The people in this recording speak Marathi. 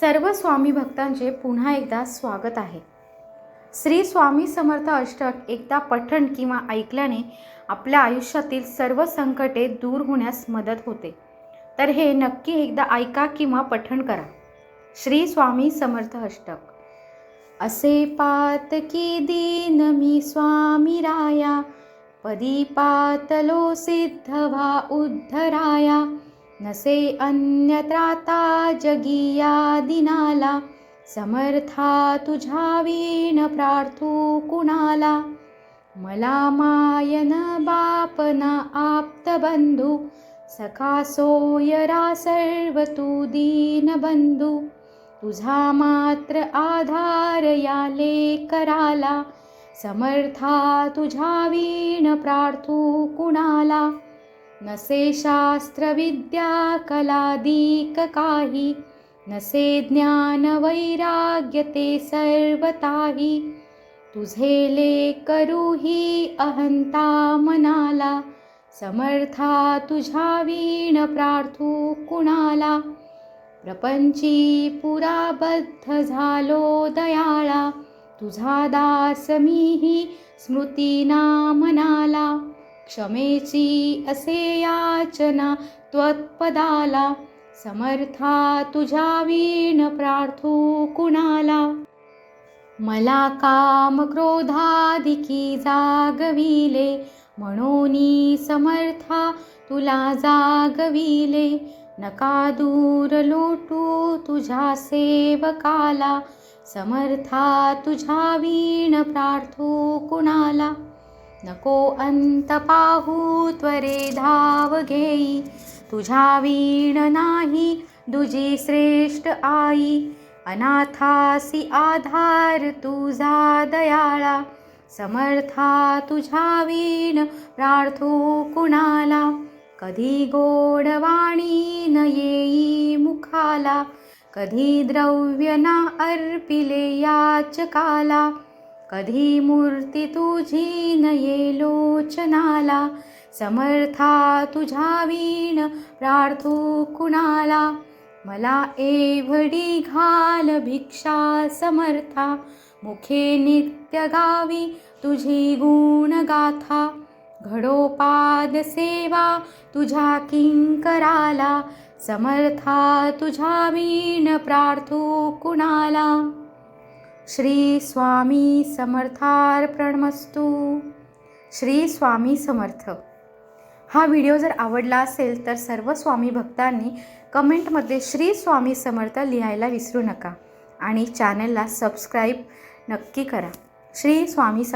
सर्व स्वामी भक्तांचे पुन्हा एकदा स्वागत आहे. श्री स्वामी समर्थ अष्टक एकदा पठण किंवा ऐकल्याने आपल्या आयुष्यातील सर्व संकटे दूर होण्यास मदत होते. तर हे नक्की एकदा ऐका किंवा पठण करा. श्री स्वामी समर्थ अष्टक. असे पात की दीन मी स्वामी राया पदी पातलो सिद्ध व्हा उद्धराया नसे अन्यत्राता जगिया दिनाला समर्था तुझ्या वीण प्रार्थू कुणाला? मला मायन बापना आप्त बंधू सखा सोयरा सर्व तू दीन बंधू. तुझा मात्र आधार या कराला समर्था तुझ्या वीण प्रार्थू कुणाला? नसे शास्त्रविद्या कलादीक काही नसे ज्ञान वैराग्य ते सर्वताही। तुझे ले करूही अहंता मनाला समर्था तुझ्या वीण प्रार्थू कुणाला। प्रपंची पुराबद्ध झालो दयाळा तुझा दास मीही स्मृतीना मनाला। क्षमेची असे याचना त्वत्पदाला समर्था तुझ्या वीण प्रार्थू कुणाला? मला काम क्रोधाधिकी जागविले म्हणून समर्था तुला जागविले. नका दूर लोटू तुझ्या सेवकाला समर्था तुझ्या वीण प्रार्थू कुणाला? नको अंत पाहू त्वरे धाव घेई. तुझ्या वीण नाही दुजी श्रेष्ठ आई. अनाथासी आधार तुझा दयाळा. समर्था तुझ्या वीण प्रार्थू कुणाला? कधी गोडवाणी न येई मुखाला? कधी द्रव्य ना अर्पिले याचकाला? कधी मूर्ती तुझी न लोचनाला समर्था तुझ्या वीण प्रार्थू कुणाला? मला एवढी घाल भिक्षा समर्था मुखे नित्य गावी तुझी गुणगाथा. घडोपाद सेवा तुझ्या किंकराला समर्था तुझ्या वीण प्रार्थू कुणाला? श्री स्वामी समर्थार्पणमस्तू. श्री स्वामी समर्थ. हा व्हिडिओ जर आवडला असेल तर सर्व स्वामी भक्तांनी कमेंटमध्ये श्री स्वामी समर्थ लिहायला विसरू नका आणि चॅनलला सबस्क्राईब नक्की करा. श्री स्वामी सम